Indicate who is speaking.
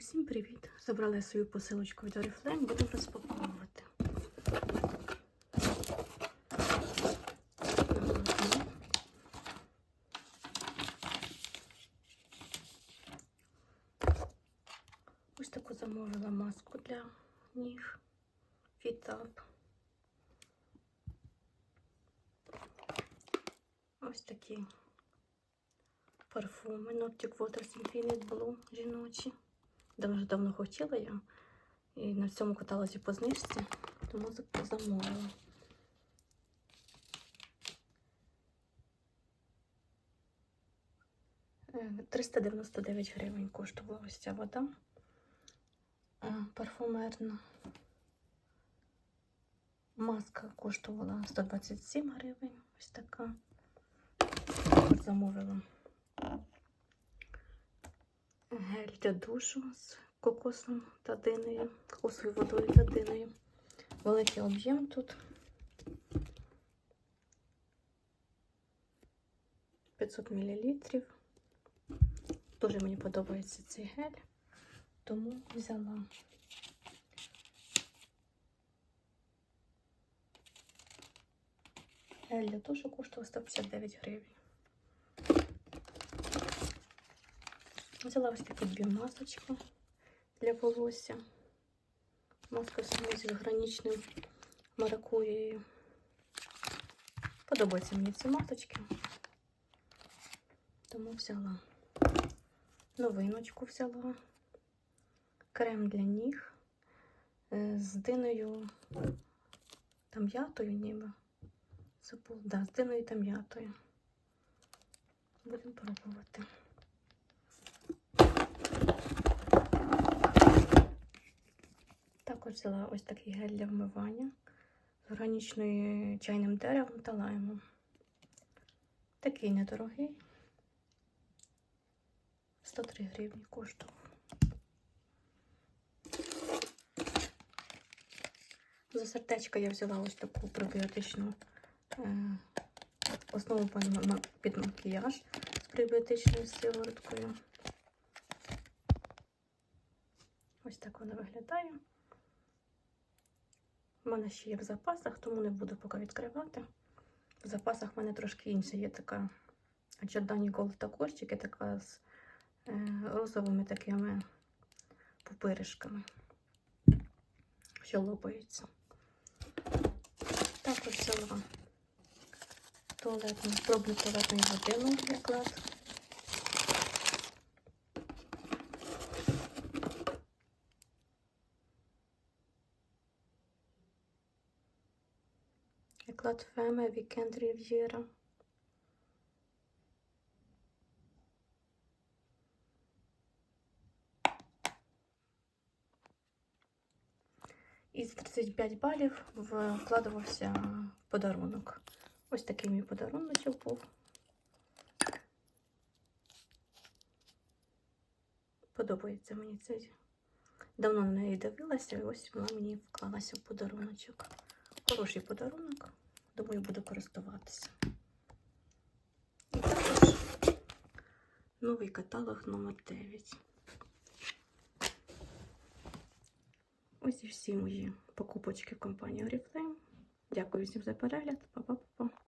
Speaker 1: Усім привіт! Забрала свою посилочку від Oriflame, буду розпаковувати. Ось таку замовила маску для ніг Фітап. Ось такі парфуми Noctic Waters Infinite Blue жіночі. Дуже давно хотіла я. І на цьому каталозі по знижці, тому за- замовила. Е, 399 гривень коштувала ось ця вода. Е, Парфумерна. Маска коштувала 127 гривень. Ось така. Замовила гель для душу з кокосом та диною, кокосовою водою та диною. Великий об'єм тут. 500 мл. Дуже мені подобається цей гель, тому взяла. Гель для душу коштував 159 гривень. Взяла ось такі дві для волосся. Маска смузі з гранічним маракуєю. Подобаються мені ці масочки. Тому взяла. Новиночку взяла. Крем для ніг е, з диною та м'ятою ніби. Забув, да, з диною та м'ятою. Будемо пробувати. Також взяла ось такий гель для вмивання з органічною чайним деревом та лаймом. Такий недорогий. 103 гривні коштував. За сердечко я взяла ось таку пробіотичну е, основу під макіяж з пробіотичною сивороткою. Ось так вона виглядає. У мене ще є в запасах, тому не буду поки відкривати. В запасах в мене трошки інша є така Giordani Gold також, тільки така з е, розовими такими пупиришками, що лопаються. Також взяла туалетну, пробну туалетну годину наклад. Еклад Феме Вікенд Рів'єра. Із 35 балів вкладувався подарунок. Ось такий мій подарунок був. Подобається мені цей. Давно на неї дивилася, і ось вона мені вклалася в подаруночок. Хороший подарунок. Думаю, буду користуватися. І також новий каталог номер 9. Ось і всі мої покупочки компанії Oriflame. Дякую всім за перегляд. Па-па-па-па.